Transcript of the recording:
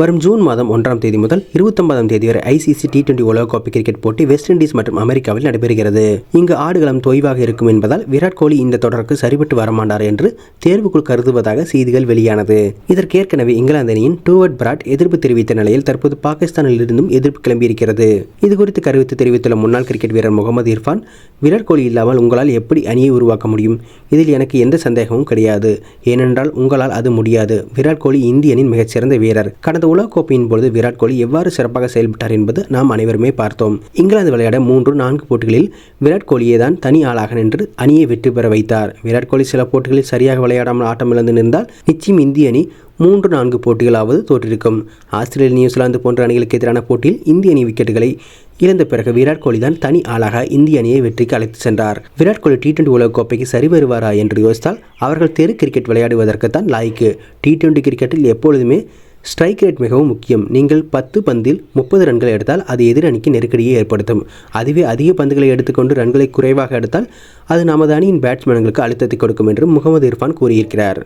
வரும் ஜூன் மாதம் ஒன்றாம் தேதி முதல் இருபத்தொன்பதாம் தேதி வரை ஐசிசி டி டுவெண்டி உலகக்கோப்பை கிரிக்கெட் போட்டி வெஸ்ட் இண்டீஸ் மற்றும் அமெரிக்காவில் நடைபெறுகிறது. இங்கு ஆடுகளம் தொய்வாக இருக்கும் என்பதால் விராட் கோலி இந்த தொடருக்கு சரிபட்டு வரமாட்டார் என்று தேர்வுக்குள் கருதுவதாக செய்திகள் வெளியானது. இதற்கேற்கனவே இங்கிலாந்து அணியின் டூவர்ட் பிராட் எதிர்ப்பு தெரிவித்த நிலையில் தற்போது பாகிஸ்தானில் இருந்தும் எதிர்ப்பு கிளம்பியிருக்கிறது. இது குறித்து கருத்து தெரிவித்துள்ள முன்னாள் கிரிக்கெட் வீரர் முகமது இர்ஃபான் விராட் கோலி இல்லாமல் உங்களால் எப்படி அணியை உருவாக்க முடியும்? இதில் எனக்கு எந்த சந்தேகமும் கிடையாது. ஏனென்றால் உங்களால் அது முடியாது. விராட் கோலி இந்திய மிகச்சிறந்த வீரர். கடந்த உலகக்கோப்பையின் பொழுது விராட் கோலி எவ்வாறு சிறப்பாக செயல்பட்டார் என்பது நாம் அனைவருமே பார்த்தோம். இங்கிலாந்து விளையாட மூன்று நான்கு போட்டிகளில் விராட் கோலியே தான் தனி ஆளாக நின்று அணியை வெற்றி பெற வைத்தார். விராட் கோலி சில போட்டிகளில் சரியாக விளையாடாமல் ஆட்டமிழந்து நின்றால் நிச்சயம் இந்திய அணி மூன்று நான்கு போட்டிகளாவது தோற்றிருக்கும். ஆஸ்திரேலியா நியூசிலாந்து போன்ற அணிகளுக்கு எதிரான போட்டியில் இந்திய அணி விக்கெட்டுகளை இழந்த பிறகு விராட் கோலி தான் தனி ஆளாக இந்திய அணியை வெற்றிக்கு அழைத்து சென்றார். விராட் கோலி டி டுவெண்டி உலகக்கோப்பைக்கு சரி வருவாரா என்று யோசித்தால் அவர்கள் தெரு கிரிக்கெட் விளையாடுவதற்கு தான் லாய்க்கு. டி டுவெண்டி கிரிக்கெட்டில் எப்பொழுதுமே ஸ்ட்ரைக் ரேட் மிகவும் முக்கியம். நீங்கள் பத்து பந்தில் முப்பது ரன்களை எடுத்தால் அது எதிர் அணிக்கு நெருக்கடியை ஏற்படுத்தும். அதுவே அதிக பந்துகளை எடுத்துக்கொண்டு ரன்களை குறைவாக எடுத்தால் அது நமது அணியின் பேட்ஸ்மேன்களுக்கு அழுத்தத்தை கொடுக்கும் என்று முகமது இர்ஃபான் கூறியிருக்கிறார்.